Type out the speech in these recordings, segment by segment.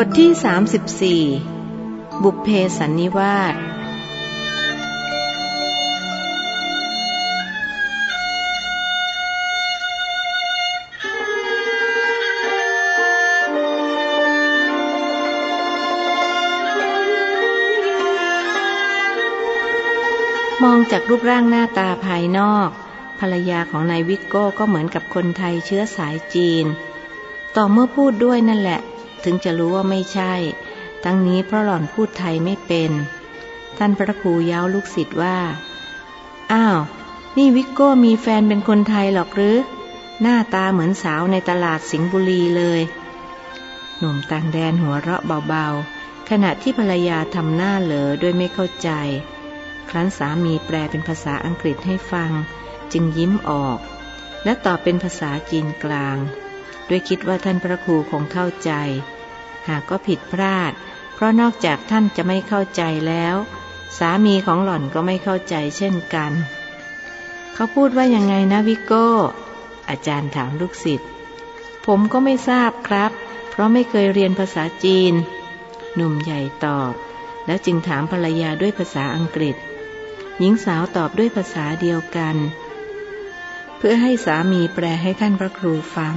บทที่ 34 บุพเพสันนิวาสมองจากรูปร่างหน้าตาภายนอก ภรรยาของนายวิกโก้ก็เหมือนกับคนไทยเชื้อสายจีน ต่อเมื่อพูดด้วยนั่นแหละ ถึงจะรู้ว่าไม่ใช่ ทั้งนี้เพราะหล่อนพูดไทยไม่เป็น ท่านพระครูย้าลูกศิษย์ว่า อ้าว นี่วิกโก้มีแฟนเป็นคนไทยหรอกหรือ หน้าตาเหมือนสาวในตลาดสิงห์บุรีเลย หนุ่มต่างแดนหัวเราะเบาๆ ขณะที่ภรรยาทำหน้าเหลอด้วยไม่เข้าใจ ครั้นสามีแปลเป็นภาษาอังกฤษให้ฟัง จึงยิ้มออก และตอบเป็นภาษาจีนกลางด้วยคิดว่าท่านพระครูคงเข้าใจ หากก็ผิดพลาด เพราะนอกจากท่านจะไม่เข้าใจแล้ว สามีของหล่อนก็ไม่เข้าใจเช่นกัน เขาพูดว่ายังไงนะวิโก้ อาจารย์ถามลูกศิษย์ ผมก็ไม่ทราบครับ เพราะไม่เคยเรียนภาษาจีน หนุ่มใหญ่ตอบ แล้วจึงถามภรรยาด้วยภาษาอังกฤษ หญิงสาวตอบด้วยภาษาเดียวกัน เพื่อให้สามีแปลให้ท่านพระครูฟัง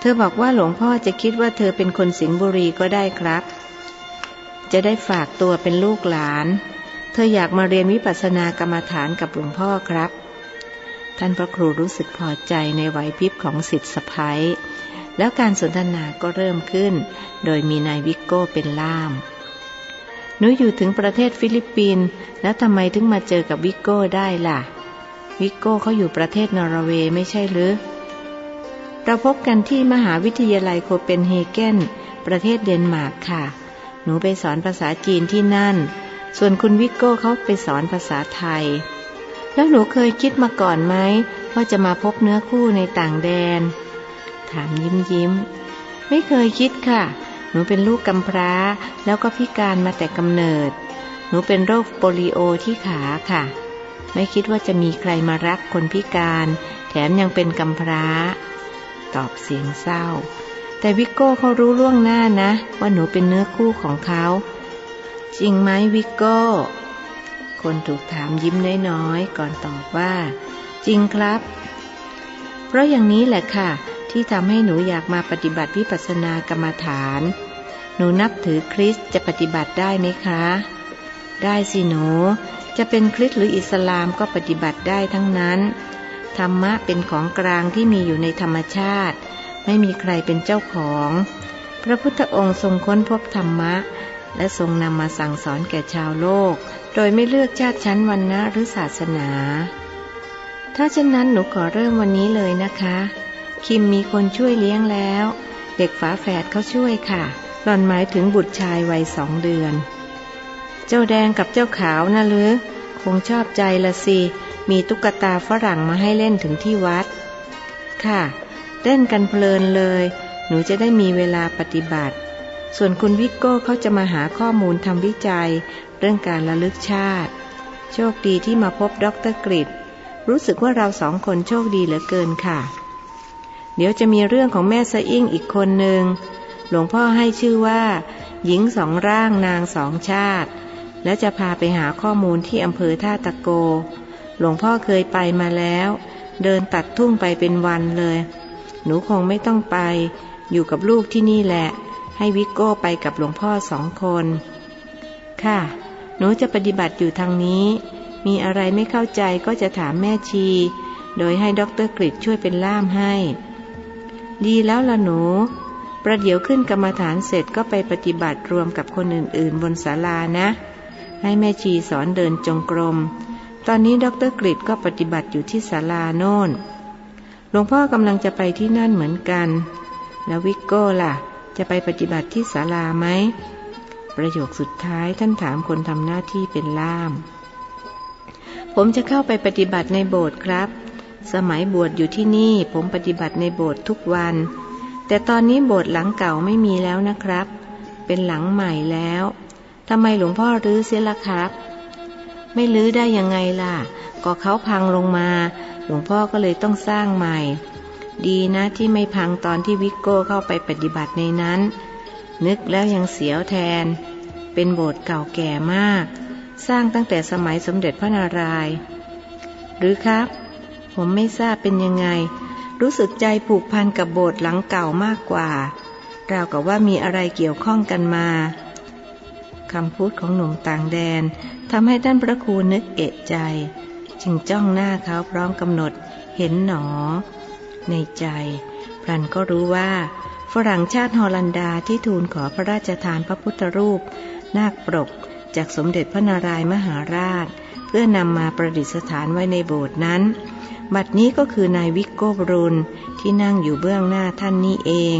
เธอบอกว่าหลวงพ่อจะคิดว่าเธอเป็นคนสิงห์บุรีก็ได้ครับ จะได้ฝากตัวเป็นลูกหลาน เธออยากมาเรียนวิปัสสนากรรมฐานกับหลวงพ่อครับ ท่านพระครูรู้สึกพอใจในไหวพริบของสิทธิสะพ้ยแล้วการสนทนาก็เริ่มขึ้น โดยมีนายวิกโก้เป็นล่าม หนูอยู่ถึงประเทศฟิลิปปินส์แล้วทำไมถึงมาเจอกับวิกโก้ได้ล่ะ วิกโก้เขาอยู่ประเทศนอร์เวย์ไม่ใช่หรือ เราพบกันที่มหาวิทยาลัยโคเปนเฮเกนประเทศเดนมาร์กค่ะ หนูไปสอนภาษาจีนที่นั่น ส่วนคุณวิกโก้เขาไปสอนภาษาไทย แล้วหนูเคยคิดมาก่อนไหมว่าจะมาพบเนื้อคู่ในต่างแดน ถามยิ้มยิ้ม ไม่เคยคิดค่ะ หนูเป็นลูกกำพร้า แล้วก็พิการมาแต่กำเนิด หนูเป็นโรคโปลิโอที่ขาค่ะ ไม่คิดว่าจะมีใครมารักคนพิการ แถมยังเป็นกำพร้า ตอบเสียงเศร้า แต่วิกโก้เขารู้ล่วงหน้านะ ว่าหนูเป็นเนื้อคู่ของเขา จริงไหมวิกโก้ คนถูกถามยิ้มน้อยๆก่อนตอบว่า จริงครับ เพราะอย่างนี้แหละค่ะ ที่ทำให้หนูอยากมาปฏิบัติวิปัสสนากรรมฐาน หนูนับถือคริสจะปฏิบัติได้ไหมคะ ได้สิหนู จะเป็นคริสหรืออิสลามก็ปฏิบัติได้ทั้งนั้น ธรรมะเป็นของกลางที่มีอยู่ในธรรมชาติ ไม่มีใครเป็นเจ้าของ พระพุทธองค์ทรงค้นพบธรรมะ และทรงนำมาสั่งสอนแก่ชาวโลก โดยไม่เลือกชาติชั้นวรรณะหรือศาสนา ถ้าเช่นนั้นหนูขอเริ่มวันนี้เลยนะคะ คิมมีคนช่วยเลี้ยงแล้ว เด็กฝาแฝดเขาช่วยค่ะ หล่อนหมายถึงบุตรชายวัยสองเดือน เจ้าแดงกับเจ้าขาวนะหรือคงชอบใจละสิ มีตุ๊กตาฝรั่งมาให้เล่นถึงที่วัด ค่ะ เล่นกันเพลินเลย หนูจะได้มีเวลาปฏิบัติ ส่วนคุณวิกโก้เขาจะมาหาข้อมูลทำวิจัย เรื่องการระลึกชาติ โชคดีที่มาพบดรกริดรู้สึกว่าเราสองคนโชคดีเหลือเกินค่ะ เดี๋ยวจะมีเรื่องของแม่สะอิ่งอีกคนหนึ่งหลวงพ่อให้ชื่อว่า หญิงสองร่างนางสองชาติ แล้วจะพาไปหาข้อมูลที่อำเภอท่าตะโก หลวงพ่อเคยไปมาแล้ว เดินตัดทุ่งไปเป็นวันเลย หนูคงไม่ต้องไป อยู่กับลูกที่นี่แหละ ให้วิกโก้ไปกับหลวงพ่อสองคน ค่ะ หนูจะปฏิบัติอยู่ทางนี้ มีอะไรไม่เข้าใจก็จะถามแม่ชี โดยให้ด็อกเตอร์กริดช่วยเป็นล่ามให้ ดีแล้วล่ะหนู ประเดี๋ยวขึ้นกรรมฐานเสร็จก็ไปปฏิบัติรวมกับคนอื่นๆ บนศาลานะ ให้แม่ชีสอนเดินจงกรม ตอนนี้ด็อกเตอร์กริดก็ปฏิบัติอยู่ที่ศาลาโน่น หลวงพ่อกำลังจะไปที่นั่นเหมือนกัน แล้ววิกโก้ล่ะ จะไปปฏิบัติที่ศาลาไหม ประโยคสุดท้ายท่านถามคนทำหน้าที่เป็นล่าม ผมจะเข้าไปปฏิบัติในโบสถ์ครับ สมัยบวชอยู่ที่นี่ผมปฏิบัติในโบสถ์ทุกวัน แต่ตอนนี้โบสถ์หลังเก่าไม่มีแล้วนะครับ เป็นหลังใหม่แล้วทำไมหลวงพ่อรื้อเสียล่ะครับ ไม่รื้อได้ยังไงล่ะ ก็เขาพังลงมา หลวงพ่อก็เลยต้องสร้างใหม่ ดีนะที่ไม่พังตอนที่วิกโก้เข้าไปปฏิบัติในนั้น นึกแล้วยังเสียวแทน เป็นโบสถ์เก่าแก่มาก สร้างตั้งแต่สมัยสมเด็จพระนารายณ์หรือครับ ผมไม่ทราบเป็นยังไง รู้สึกใจผูกพันกับโบสถ์หลังเก่ามากกว่าราวกับว่ามีอะไรเกี่ยวข้องกันมาคำพูดของหนุ่มต่างแดน ทำให้ท่านพระครูนึกเอะใจ จึงจ้องหน้าเขาพร้อมกำหนดเห็นหนอ ในใจพลันก็รู้ว่า ฝรั่งชาติฮอลันดาที่ทูลขอพระราชทานพระพุทธรูป นาคปรก จากสมเด็จพระนารายมหาราช เพื่อนำมาประดิษฐานไว้ในโบสถ์นั้น บัดนี้ก็คือนายวิกโกบรุนที่นั่งอยู่เบื้องหน้าท่านนี้เอง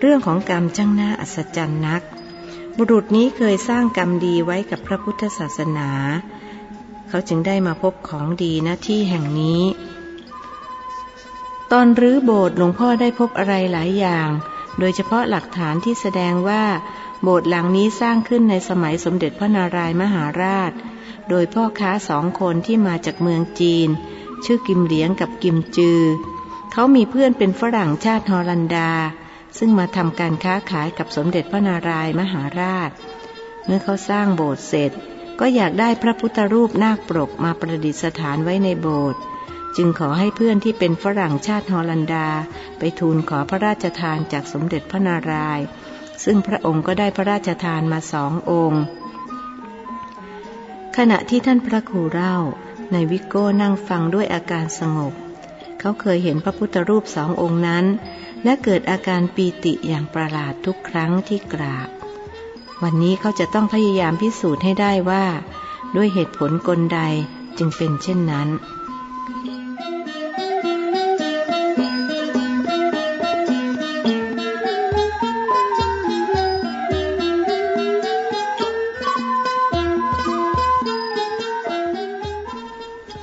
เรื่องของกรรมจ้างหน้าอัศจรรย์นัก บุรุษนี้เคยสร้างกรรมดีไว้กับพระพุทธศาสนา เขาจึงได้มาพบของดีณที่แห่งนี้ ตอนรื้อโบสถ์หลวงพ่อได้พบอะไรหลายอย่าง โดยเฉพาะหลักฐานที่แสดงว่า โบสถ์หลังนี้สร้างขึ้นในสมัยสมเด็จพระนารายมหาราช โดยพ่อค้าสองคนที่มาจากเมืองจีน ชื่อกิมเหลียงกับกิมจือ เขามีเพื่อนเป็นฝรั่งชาติฮอลันดา ซึ่งมาทำการค้าขายกับสมเด็จพระนารายมหาราช เมื่อเขาสร้างโบสถ์เสร็จ ก็อยากได้พระพุทธรูปนาคปรกมาประดิษฐานไว้ในโบสถ์จึงขอให้เพื่อนที่เป็นฝรั่งชาติฮอลันดา ไปทูลขอพระราชทานจากสมเด็จพระนารายณ์ซึ่งพระองค์ก็ได้พระราชทานมาสององค์ ขณะที่ท่านพระครูเล่า ในวิโก้นั่งฟังด้วยอาการสงบ เขาเคยเห็นพระพุทธรูปสององค์นั้น และเกิดอาการปีติอย่างประหลาดทุกครั้งที่กราบ วันนี้เขาจะต้องพยายามพิสูจน์ให้ได้ว่า ด้วยเหตุผลกลใดจึงเป็นเช่นนั้น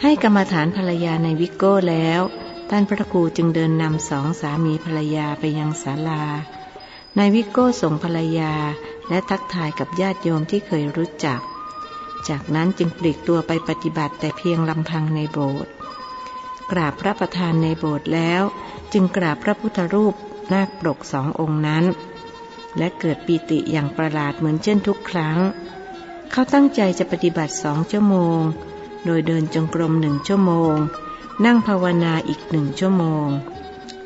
ให้กรรมฐานภรรยาในวิโก้แล้ว ท่านพระครูจึงเดินนำสองสามีภรรยาไปยังศาลา นายวิโก้ส่งภรรยาและทักทายกับญาติโยมที่เคยรู้จัก จากนั้นจึงปลีกตัวไปปฏิบัติแต่เพียงลำพังในโบสถ์ กราบพระประธานในโบสถ์แล้ว จึงกราบพระพุทธรูปนาคปรกสององค์นั้น และเกิดปีติอย่างประหลาดเหมือนเช่นทุกครั้ง เขาตั้งใจจะปฏิบัติสองชั่วโมง โดยเดินจงกรมหนึ่งชั่วโมง นั่งภาวนาอีกหนึ่งชั่วโมง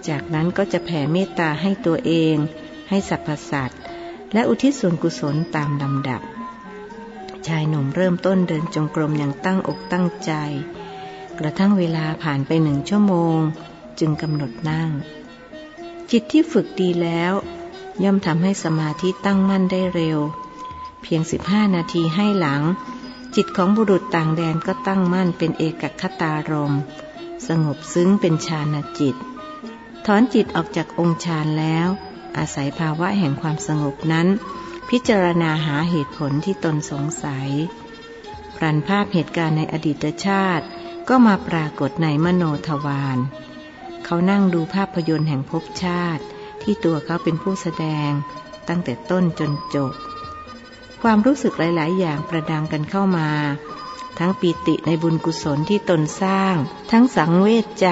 จากนั้นก็จะแผ่เมตตาให้ตัวเอง ให้สรรพสัตว์ และอุทิศส่วนกุศลตามลำดับ ชายหนุ่มเริ่มต้นเดินจงกรมอย่างตั้งอกตั้งใจ กระทั่งเวลาผ่านไปหนึ่งชั่วโมง จึงกำหนดนั่ง จิตที่ฝึกดีแล้ว ย่อมทำให้สมาธิตั้งมั่นได้เร็ว เพียงสิบห้านาทีให้หลัง จิตของบุรุษต่างแดนก็ตั้งมั่นเป็นเอกคตารมณ์ สงบซึ้งเป็นฌานจิต ถอนจิตออกจากองค์ฌานแล้ว อาศัยภาวะแห่งความสงบนั้น พิจารณาหาเหตุผลที่ตนสงสัยพรันภาพเหตุการณ์ในอดีตชาติ ก็มาปรากฏในมโนทวารเขานั่งดูภาพยนตร์แห่งภพชาติ ที่ตัวเขาเป็นผู้แสดง ตั้งแต่ต้นจนจบ ความรู้สึกหลาย ๆ อย่างประดังกันเข้ามา ทั้งปีติในบุญกุศลที่ตนสร้าง ทั้งสังเวชใจ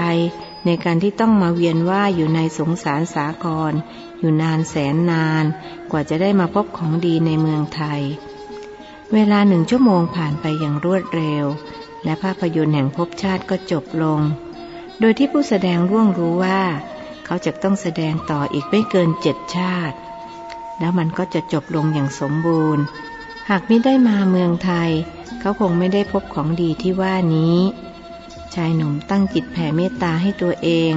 ในการที่ต้องมาเวียนว่าอยู่ในสงสารสากร อยู่นานแสนนาน กว่าจะได้มาพบของดีในเมืองไทย เวลาหนึ่งชั่วโมงผ่านไปอย่างรวดเร็ว และภาพยนตร์แห่งภพชาติก็จบลง โดยที่ผู้แสดงร่วงรู้ว่า เขาจะต้องแสดงต่ออีกไม่เกินเจ็ดชาติ แล้วมันก็จะจบลงอย่างสมบูรณ์ หากไม่ได้มาเมืองไทย เขาคงไม่ได้พบของดีที่ว่านี้ ชายหนุ่มตั้งจิตแผ่เมตตาให้ตัวเอง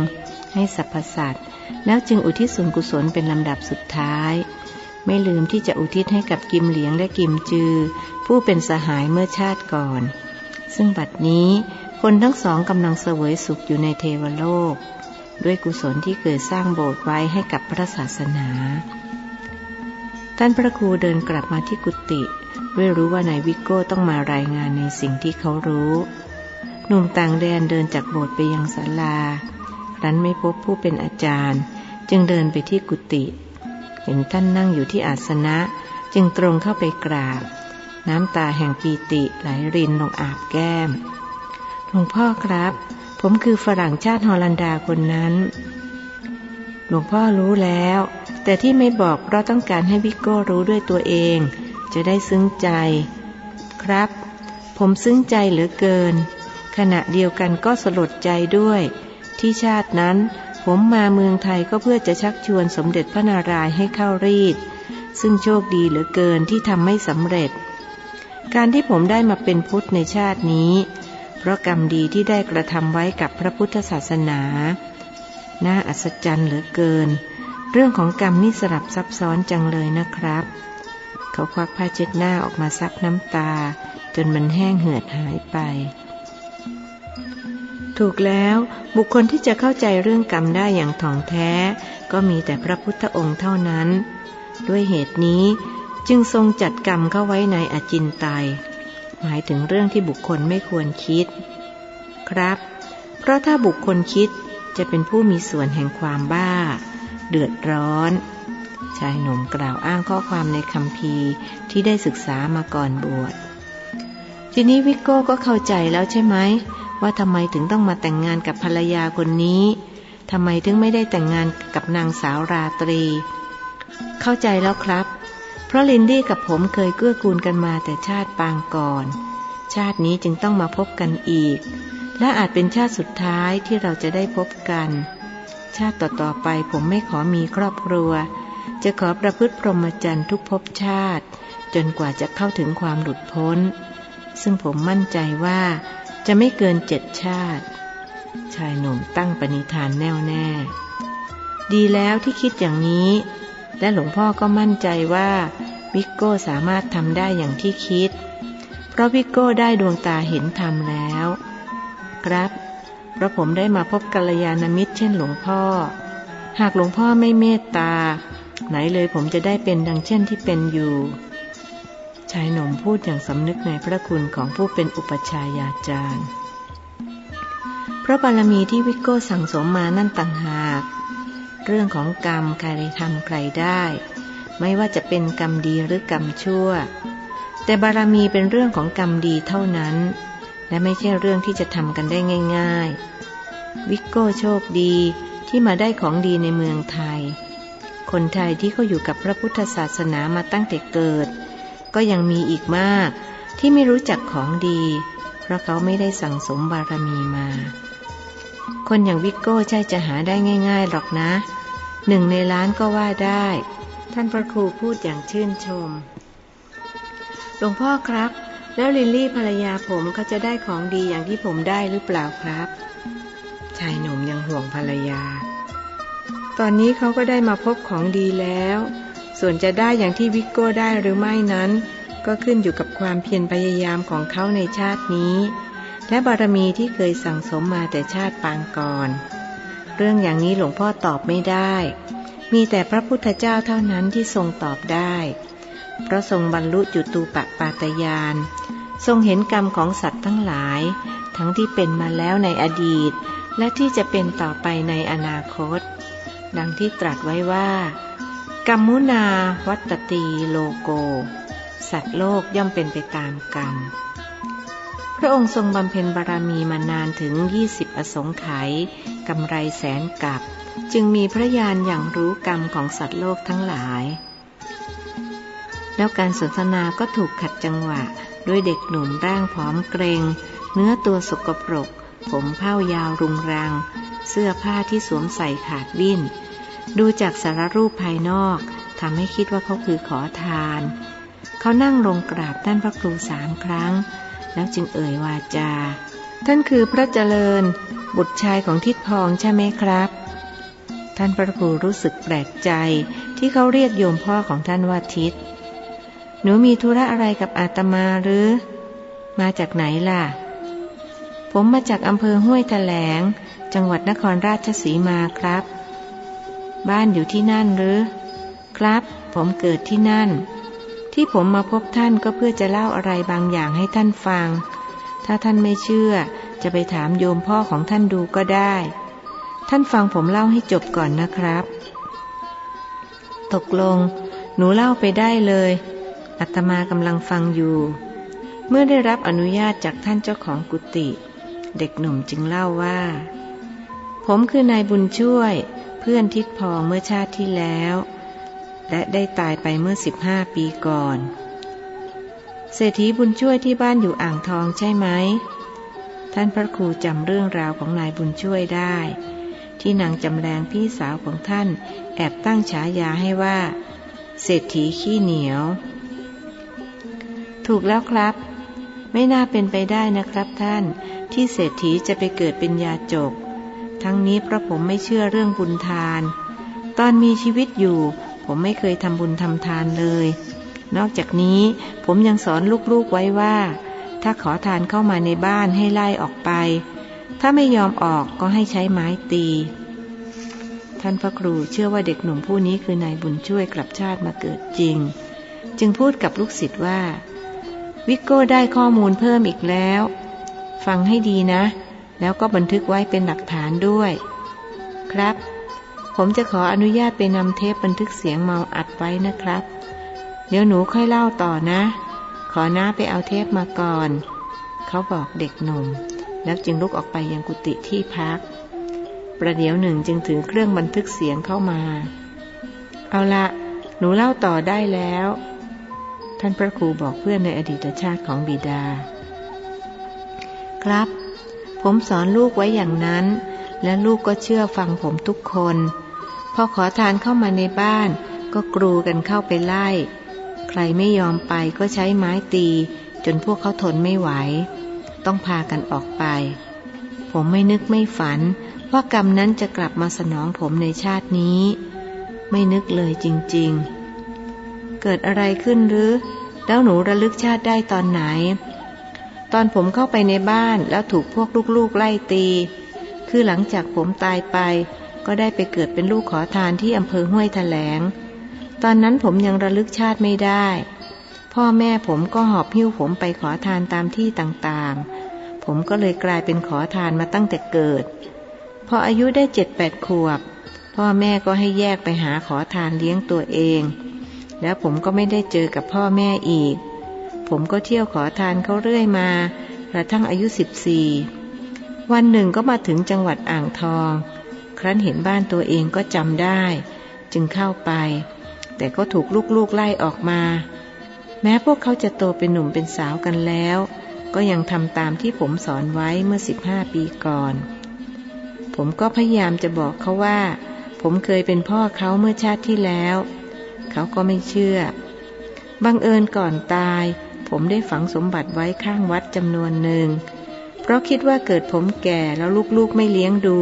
ให้สรรพสัตว์แล้วจึงอุทิศส่วนกุศลเป็นลำดับสุดท้าย ไม่ลืมที่จะอุทิศให้กับกิมเหลียงและกิมจือ ผู้เป็นสหายเมื่อชาติก่อน ซึ่งบัดนี้คนทั้งสองกำลังเสวยสุขอยู่ในเทวโลก ด้วยกุศลที่เคยสร้างโบสถ์ไว้ให้กับพระศาสนา ท่านพระครูเดินกลับมาที่กุฏิด้วยรู้ว่านายวิโก้ต้องมารายงานในสิ่งที่เขารู้ หนุ่มต่างแดนเดินจากโบสถ์ไปยังศาลาครั้นไม่พบผู้เป็นอาจารย์ จึงเดินไปที่กุฏิเห็นท่านนั่งอยู่ที่อาสนะจึงตรงเข้าไปกราบ น้ำตาแห่งปีติไหลรินลงอาบแก้มหลวงพ่อครับ ผมคือฝรั่งชาติฮอลันดาคนนั้น หลวงพ่อรู้แล้ว แต่ที่ไม่บอกเพราะต้องการให้วิโก้รู้ด้วยตัวเอง จะได้ซึ้งใจ ครับ ผมซึ้งใจเหลือเกิน ขณะเดียวกันก็สลดใจด้วย ที่ชาตินั้น ผมมาเมืองไทยก็เพื่อจะชักชวนสมเด็จพระนารายณ์ให้เข้ารีด ซึ่งโชคดีเหลือเกินที่ทำไม่สำเร็จ การที่ผมได้มาเป็นพุทธในชาตินี้ เพราะกรรมดีที่ได้กระทำไว้กับพระพุทธศาสนา น่าอัศจรรย์เหลือเกิน เรื่องของกรรมนี่สลับซับซ้อนจังเลยนะครับ เขาควักผ้าเช็ดหน้าออกมาซับน้ำตา จนมันแห้งเหือดหายไป ถูกแล้วบุคคลที่จะเข้าใจเรื่องกรรมได้อย่างถ่องแท้ ก็มีแต่พระพุทธองค์เท่านั้น ด้วยเหตุนี้จึงทรงจัดกรรมเข้าไว้ในอจินไตยหมายถึงเรื่องที่บุคคลไม่ควรคิด ครับ เพราะถ้าบุคคลคิด จะเป็นผู้มีส่วนแห่งความบ้า เดือดร้อน ชายหนุ่มกล่าวอ้างข้อความในคำพีที่ได้ศึกษามาก่อนบวช ทีนี้วิกโก้ก็เข้าใจแล้วใช่ไหม ว่าทำไมถึงต้องมาแต่งงานกับภรรยาคนนี้ทำไมถึงไม่ได้แต่งงานกับนางสาวราตรี เข้าใจแล้วครับ เพราะลินดี้กับผมเคยเกื้อกูลกันมาแต่ชาติปางก่อน ชาตินี้จึงต้องมาพบกันอีก และอาจเป็นชาติสุดท้ายที่เราจะได้พบกัน ชาติต่อๆไปผมไม่ขอมีครอบครัว จะขอประพฤติพรหมจรรย์ทุกภพชาติ จนกว่าจะเข้าถึงความหลุดพ้น ซึ่งผมมั่นใจว่าจะไม่เกินเจ็ดชาติ ชายหนุ่มตั้งปณิธานแน่วแน่ ดีแล้วที่คิดอย่างนี้ และหลวงพ่อก็มั่นใจว่าวิกโก้สามารถทำได้อย่างที่คิด เพราะวิกโก้ได้ดวงตาเห็นธรรมแล้ว ครับ เพราะผมได้มาพบกัลยาณมิตรเช่นหลวงพ่อ หากหลวงพ่อไม่เมตตา ไหนเลยผมจะได้เป็นดังเช่นที่เป็นอยู่ชายหนุ่มพูดอย่างสำนึกในพระคุณของผู้เป็นอุปชายาจารย์ เพราะบารมีที่วิโก้สั่งสมมานั่นต่างหาก เรื่องของกรรมใครทำใครได้ ไม่ว่าจะเป็นกรรมดีหรือกรรมชั่ว แต่บารมีเป็นเรื่องของกรรมดีเท่านั้น และไม่ใช่เรื่องที่จะทำกันได้ง่าย ๆ วิกโก้โชคดีที่มาได้ของดีในเมืองไทย คนไทยที่เขาอยู่กับพระพุทธศาสนามาตั้งแต่เกิด ก็ยังมีอีกมากที่ไม่รู้จักของดี เพราะเขาไม่ได้สั่งสมบารมีมา คนอย่างวิกโก้ใช่จะหาได้ง่าย ๆ หรอกนะ หนึ่งในล้านก็ว่าได้ ท่านพระครูพูดอย่างชื่นชมหลวงพ่อครับ แล้วลิลลี่ภรรยาผมเขาจะได้ของดีอย่างที่ผมได้หรือเปล่าครับ ชายหนุ่มยังห่วงภรรยา ตอนนี้เขาก็ได้มาพบของดีแล้ว ส่วนจะได้อย่างที่วิกโก้ได้หรือไม่นั้น ก็ขึ้นอยู่กับความเพียรพยายามของเขาในชาตินี้ และบารมีที่เคยสั่งสมมาแต่ชาติปางก่อน เรื่องอย่างนี้หลวงพ่อตอบไม่ได้ มีแต่พระพุทธเจ้าเท่านั้นที่ทรงตอบได้เพราะทรงบรรลุจุตูปปาตยาน ทรงเห็นกรรมของสัตว์ทั้งหลาย ทั้งที่เป็นมาแล้วในอดีต และที่จะเป็นต่อไปในอนาคต ดังที่ตรัสไว้ว่า กรรมุนาวัตตีโลโก สัตว์โลกย่อมเป็นไปตามกรรม พระองค์ทรงบำเพ็ญบารมีมานานถึง 20 อสงไขยกำไรแสนกับจึงมีพระญาณอย่างรู้กรรมของสัตว์โลกทั้งหลาย แล้วการสนทนาก็ถูกขัดจังหวะ ด้วยเด็กหนุ่มร่างผอมเกรง เนื้อตัวสกปรก ผมเผ้ายาวรุงรัง เสื้อผ้าที่สวมใส่ขาดวิ่น ดูจากสารรูปภายนอกทำให้คิดว่าเขาคือขอทาน เขานั่งลงกราบท่านพระครูสามครั้ง แล้วจึงเอ่ยวาจา ท่านคือพระเจริญ บุตรชายของทิดพองใช่ไหมครับ ท่านพระครูรู้สึกแปลกใจที่เขาเรียกโยมพ่อของท่านว่าทิศ หนูมีธุระอะไรกับอาตมาหรือ มาจากไหนล่ะ ผมมาจากอำเภอห้วยแถลง จังหวัดนครราชสีมาครับ บ้านอยู่ที่นั่นหรือ ครับ ผมเกิดที่นั่น ที่ผมมาพบท่านก็เพื่อจะเล่าอะไรบางอย่างให้ท่านฟัง ถ้าท่านไม่เชื่อ จะไปถามโยมพ่อของท่านดูก็ได้ ท่านฟังผมเล่าให้จบก่อนนะครับ ตกลง หนูเล่าไปได้เลย อาตมากำลังฟังอยู่ เมื่อได้รับอนุญาตจากท่านเจ้าของกุฏิเด็กหนุ่มจึงเล่าว่า ผมคือนายบุญช่วย เพื่อนทิดพองเมื่อชาติที่แล้ว และได้ตายไปเมื่อสิบห้าปีก่อน เศรษฐีบุญช่วยที่บ้านอยู่อ่างทองใช่ไหม ท่านพระครูจำเรื่องราวของนายบุญช่วยได้ ที่นางจำแรงพี่สาวของท่านแอบตั้งฉายาให้ว่า เศรษฐีขี้เหนียว ถูกแล้วครับ ไม่น่าเป็นไปได้นะครับท่าน ที่เศรษฐีจะไปเกิดเป็นยาจก ทั้งนี้เพราะผมไม่เชื่อเรื่องบุญทาน ตอนมีชีวิตอยู่ ผมไม่เคยทำบุญทำทานเลย นอกจากนี้ผมยังสอนลูกๆไว้ว่า ถ้าขอทานเข้ามาในบ้านให้ไล่ออกไป ถ้าไม่ยอมออกก็ให้ใช้ไม้ตีท่านพระครูเชื่อว่าเด็กหนุ่มผู้นี้คือนายบุญช่วยกลับชาติมาเกิดจริง จึงพูดกับลูกศิษย์ว่า วิกโก้ได้ข้อมูลเพิ่มอีกแล้ว ฟังให้ดีนะ แล้วก็บันทึกไว้เป็นหลักฐานด้วย ครับ ผมจะขออนุญาตไปนำเทปบันทึกเสียงเมาอัดไว้นะครับ เดี๋ยวหนูค่อยเล่าต่อนะ ขอน้าไปเอาเทปมาก่อน เขาบอกเด็กหนุ่ม แล้วจึงลุกออกไปยังกุฏิที่พัก ประเดี๋ยวหนึ่งจึงถึงเครื่องบันทึกเสียงเข้ามา เอาละหนูเล่าต่อได้แล้ว ท่านพระครูบอกเพื่อนในอดีตชาติของบิดา ครับ ผมสอนลูกไว้อย่างนั้น และลูกก็เชื่อฟังผมทุกคน พอขอทานเข้ามาในบ้าน ก็กรูกันเข้าไปไล่ ใครไม่ยอมไปก็ใช้ไม้ตี จนพวกเขาทนไม่ไหว ต้องพากันออกไป ผมไม่นึกไม่ฝัน ว่ากรรมนั้นจะกลับมาสนองผมในชาตินี้ ไม่นึกเลยจริง ๆ เกิดอะไรขึ้นหรือ แล้วหนูระลึกชาติได้ตอนไหน ตอนผมเข้าไปในบ้านแล้วถูกพวกลูกๆไล่ตี คือหลังจากผมตายไป ก็ได้ไปเกิดเป็นลูกขอทานที่อำเภอห้วยแถลง ตอนนั้นผมยังระลึกชาติไม่ได้ พ่อแม่ผมก็หอบหิ้วผมไปขอทานตามที่ต่างๆ ผมก็เลยกลายเป็นขอทานมาตั้งแต่เกิด พออายุได้เจ็ดแปดขวบพ่อแม่ก็ให้แยกไปหาขอทานเลี้ยงตัวเอง แล้วผมก็ไม่ได้เจอกับพ่อแม่อีก ผมก็เที่ยวขอทานเขาเรื่อยมากระทั่งอายุสิบสี่วันหนึ่งก็มาถึงจังหวัดอ่างทอง ครั้นเห็นบ้านตัวเองก็จำได้ จึงเข้าไป แต่ก็ถูกลูกๆไล่ออกมา แม้พวกเขาจะโตเป็นหนุ่มเป็นสาวกันแล้ว ก็ยังทำตามที่ผมสอนไว้เมื่อสิบห้าปีก่อน ผมก็พยายามจะบอกเขาว่า ผมเคยเป็นพ่อเขาเมื่อชาติที่แล้ว เขาก็ไม่เชื่อ บังเอิญก่อนตาย ผมได้ฝังสมบัติไว้ข้างวัดจำนวนหนึ่ง เพราะคิดว่าเกิดผมแก่แล้วลูกๆไม่เลี้ยงดู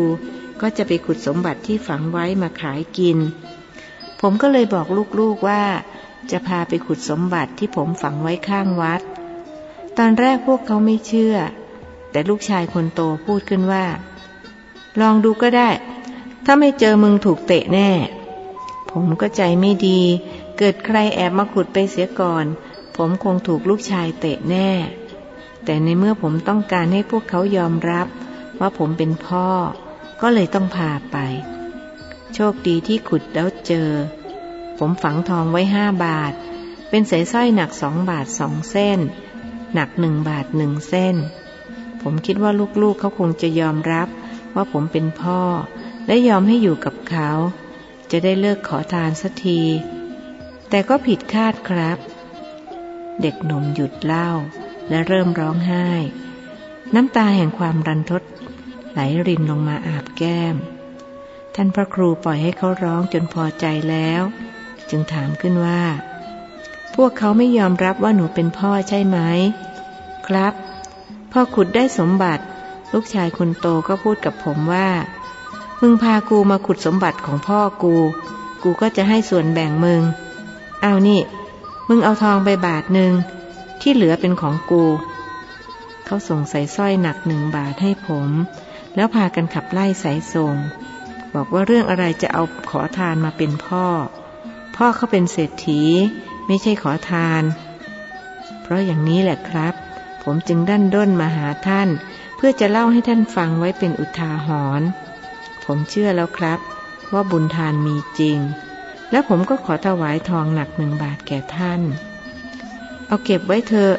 ก็จะไปขุดสมบัติที่ฝังไว้มาขายกิน ผมก็เลยบอกลูกๆว่า จะพาไปขุดสมบัติที่ผมฝังไว้ข้างวัด ตอนแรกพวกเขาไม่เชื่อ แต่ลูกชายคนโตพูดขึ้นว่า ลองดูก็ได้ ถ้าไม่เจอมึงถูกเตะแน่ ผมก็ใจไม่ดี เกิดใครแอบมาขุดไปเสียก่อน ผมคงถูกลูกชายเตะแน่ แต่ในเมื่อผมต้องการให้พวกเขายอมรับ ว่าผมเป็นพ่อ ก็เลยต้องพาไป โชคดีที่ขุดแล้วเจอ ผมฝังทองไว้ห้าบาท เป็นสายสร้อยหนักสองบาทสองเส้น หนักหนึ่งบาทหนึ่งเส้น ผมคิดว่าลูกๆเขาคงจะยอมรับว่าผมเป็นพ่อ และยอมให้อยู่กับเขา จะได้เลิกขอทานสักที แต่ก็ผิดคาดครับ เด็กหนุ่มหยุดเล่าและเริ่มร้องไห้ น้ำตาแห่งความรันทดไหลรินลงมาอาบแก้ม ท่านพระครูปล่อยให้เขาร้องจนพอใจแล้ว จึงถามขึ้นว่า พวกเขาไม่ยอมรับว่าหนูเป็นพ่อใช่ไหม ครับ พ่อขุดได้สมบัติ ลูกชายคนโตก็พูดกับผมว่า มึงพากูมาขุดสมบัติของพ่อกู กูก็จะให้ส่วนแบ่งมึง เอานี่ มึงเอาทองไปบาทหนึ่ง ที่เหลือเป็นของกู เขาส่งใส่สร้อยหนักหนึ่งบาทให้ผม แล้วพากันขับไล่สายส่ง บอกว่าเรื่องอะไรจะเอาขอทานมาเป็นพ่อ พ่อเขาเป็นเศรษฐี ไม่ใช่ขอทาน เพราะอย่างนี้แหละครับ ผมจึงดันด้นมาหาท่าน เพื่อจะเล่าให้ท่านฟังไว้เป็นอุทาหรณ์ ผมเชื่อแล้วครับ ว่าบุญทานมีจริง และผมก็ขอถวายทองหนักหนึ่งบาทแก่ท่าน เอาเก็บไว้เถอะ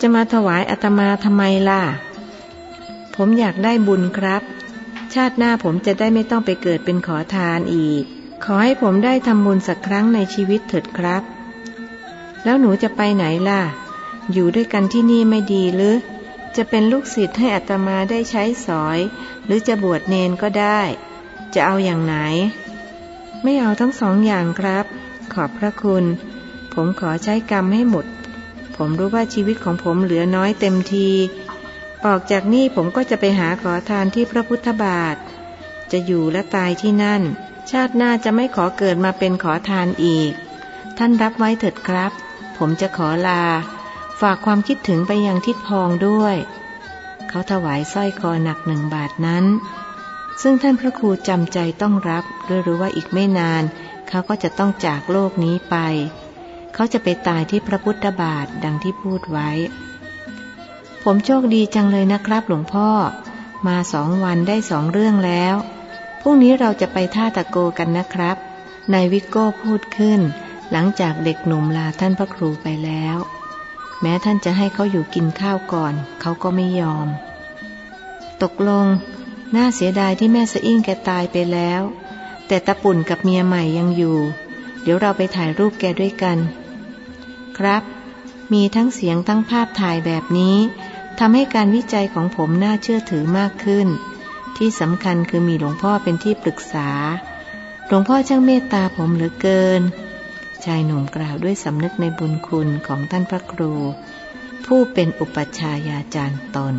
จะมาถวายอาตมาทำไมล่ะ ผมอยากได้บุญครับ ชาติหน้าผมจะได้ไม่ต้องไปเกิดเป็นขอทานอีก ขอให้ผมได้ทำบุญสักครั้งในชีวิตเถิดครับ แล้วหนูจะไปไหนล่ะ อยู่ด้วยกันที่นี่ไม่ดีหรือ จะเป็นลูกศิษย์ให้อัตมาได้ใช้สอย หรือจะบวชเนนก็ได้ จะเอาอย่างไหน ไม่เอาทั้งสองอย่างครับ ขอบพระคุณ ผมขอใช้กรรมให้หมด ผมรู้ว่าชีวิตของผมเหลือน้อยเต็มที ออกจากนี่ผมก็จะไปหาขอทานที่พระพุทธบาท จะอยู่และตายที่นั่น ชาติหน้าจะไม่ขอเกิดมาเป็นขอทานอีก ท่านรับไว้เถิดครับ ผมจะขอลา ฝากความคิดถึงไปยังทิดพองด้วย เขาถวายสร้อยคอหนักหนึ่งบาทนั้น ซึ่งท่านพระครูจำใจต้องรับด้วยรู้ว่าอีกไม่นาน เขาก็จะต้องจากโลกนี้ไป เขาจะไปตายที่พระพุทธบาทดังที่พูดไว้ ผมโชคดีจังเลยนะครับหลวงพ่อ มาสองวันได้สองเรื่องแล้วพรุ่งนี้เราจะไปท่าตะโกกันนะครับนายวิกโก้พูดขึ้น หลังจากเด็กหนุ่มลาท่านพระครูไปแล้ว แม้ท่านจะให้เขาอยู่กินข้าวก่อน เขาก็ไม่ยอม ตกลง น่าเสียดายที่แม่สะอิ่งแกตายไปแล้ว แต่ตาปุ่นกับเมียใหม่ยังอยู่ เดี๋ยวเราไปถ่ายรูปแกด้วยกัน ครับ มีทั้งเสียงทั้งภาพถ่ายแบบนี้ทำให้การวิจัยของผมน่าเชื่อถือมากขึ้น ที่สำคัญคือมีหลวงพ่อเป็นที่ปรึกษา หลวงพ่อช่างเมตตาผมเหลือเกิน ชายหนุ่มกล่าวด้วยสำนึกในบุญคุณของท่านพระครู ผู้เป็นอุปัชฌายาจารย์ตน